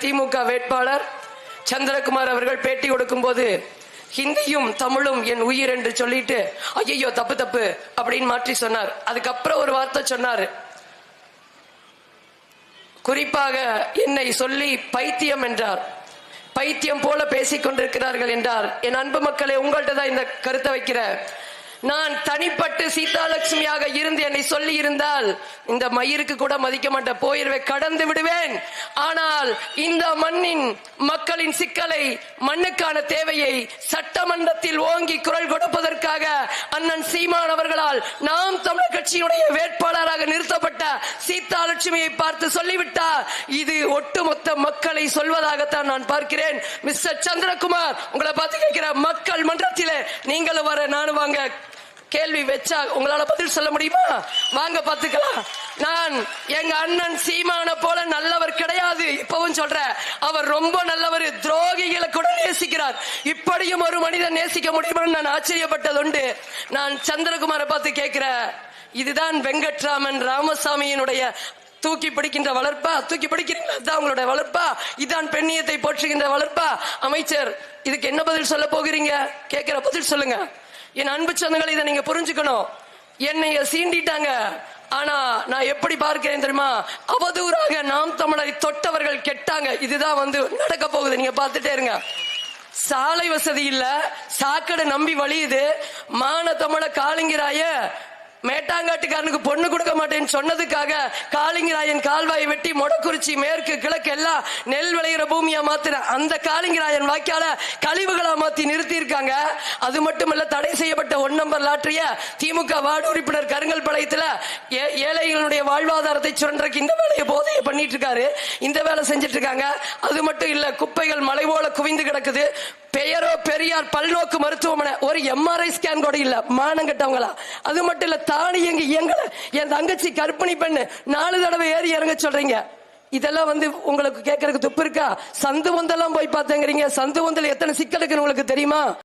திமுக வேட்பாளர் சந்திரகுமார் அவர்கள் பேட்டி கொடுக்கும் போது ஹிந்தியும் தமிழும் என் உயிர் என்று சொல்லிட்டு ஐயோ தப்பு தப்பு அப்படின்னு மாற்றி சொன்னார். அதுக்கப்புறம் ஒரு வார்த்தை சொன்னார். குறிப்பாக என்னை சொல்லி பைத்தியம் என்றார். பைத்தியம் போல பேசிக் கொண்டிருக்கிறார்கள் என்றார். என் அன்பு மக்களே உங்கள்கிட்ட தான் இந்த கருத்தை வைக்கிற நான் தனிப்பட்டு சீதாலட்சுமியாக இருந்து என்னை சொல்லி இருந்தால் இந்த மயிருக்கு கூட மதிக்க மாட்டேன் போயிருவே கடந்து விடுவேன். ஆனால் இந்த மண்ணின் மக்களின் சிக்கலை மண்ணுக்கான தேவையை சட்டமன்றத்தில் ஓங்கி குரல் கொடுப்பதற்காக அண்ணன் சீமான் அவர்களால் நாம் தமிழர் கட்சியினுடைய வேட்பாளராக நிறுத்தப்பட்ட சீதாலட்சுமியை பார்த்து சொல்லிவிட்டார். இது ஒட்டுமொத்த மக்களை சொல்வதாகத்தான் நான் பார்க்கிறேன். மிஸ்டர் சந்திரகுமார் உங்களை பார்த்து கேட்கிற மக்கள் மன்றத்திலே நீங்களும் வர நானும் வாங்க. கேள்வி வச்சா உங்களால பதில் சொல்ல முடியுமா? வாங்க பாத்துக்கலாம் நான் எங்க அண்ணன் சீமான போல நல்லவர் கிடையாது. இப்பவும் சொல்ற அவர் ரொம்ப நல்லவர். துரோகிகளை கூட நேசிக்கிறார். இப்படியும் ஒரு மனிதன் நேசிக்க முடியுமான்னு நான் ஆச்சரியப்பட்டது உண்டு நான் சந்திரகுமாரை பார்த்து கேட்கிறேன். இதுதான் வெங்கட்ராமன் ராமசாமியினுடைய தூக்கி பிடிக்கின்ற வளர்ப்பா? தூக்கி பிடிக்கிறீங்களா அதான் உங்களுடைய வளர்ப்பா? இதான் பெண்ணியத்தை போற்றுகின்ற வளர்ப்பா? அமைச்சர் இதுக்கு என்ன பதில் சொல்ல போகிறீங்க? கேட்கிற பதில் சொல்லுங்க. என் அன்பு சொந்தங்களை இதை நீங்க புரிஞ்சுக்கணும். என்னைய சீண்டிட்டாங்க. ஆனா நான் எப்படி பார்க்கிறேன் தெரியுமா? அவதூறாக நாம் தமிழரை தொட்டவர்கள் கெட்டாங்க. இதுதான் வந்து நடக்க போகுது. நீங்க பார்த்துட்டே இருங்க. சாலை வசதி இல்ல. சாக்கடை நம்பி வழியுது. மான தமிழ காளிங்கராய மேட்டாங்காட்டுக்காரனுக்கு பொண்ணு கொடுக்க மாட்டேன்னு சொன்னதுக்காக காளிங்கராயன் கால்வாயை வெட்டி மொடக்குறிச்சி மேற்கு கிழக்கு எல்லாம் நெல் விளையிற பூமியா மாத்திர அந்த காளிங்கராயன் வாய்க்கால கழிவுகளா மாத்தி நிறுத்தி இருக்காங்க அது மட்டுமல்ல தடை செய்யப்பட்ட ஒன் நம்பர் லாட்டரிய திமுக வார்டு உறுப்பினர் கருங்கல் பாளையத்துல ஏ- ஏழைகளுடைய வாழ்வாதாரத்தை சுரண்டக்கு இந்த வேலையை போதைய பண்ணிட்டு இருக்காரு. இந்த வேலை செஞ்சிட்டு இருக்காங்க. அது மட்டும் இல்ல குப்பைகள் மலை போல குவிந்து கிடக்குது. பெயரோ பெரியார் பல்நோக்கு மருத்துவமனை ஒரு எம்ஆர்ஐ ஸ்கேன் கூட இல்ல மானம் கட்டவங்களா? அது மட்டும் இல்ல தானி இயங்கல? என் தங்கச்சி கற்பிணி பெண்ணு நாலு தடவை ஏறி இறங்க சொல்றீங்க. இதெல்லாம் வந்து உங்களுக்கு கேட்கறதுக்கு துப்பு இருக்கா? சந்து வந்தெல்லாம் போய் பார்த்தேங்கிறீங்க. சந்து வந்தல எத்தனை சிக்கல் இருக்குன்னு உங்களுக்கு தெரியுமா?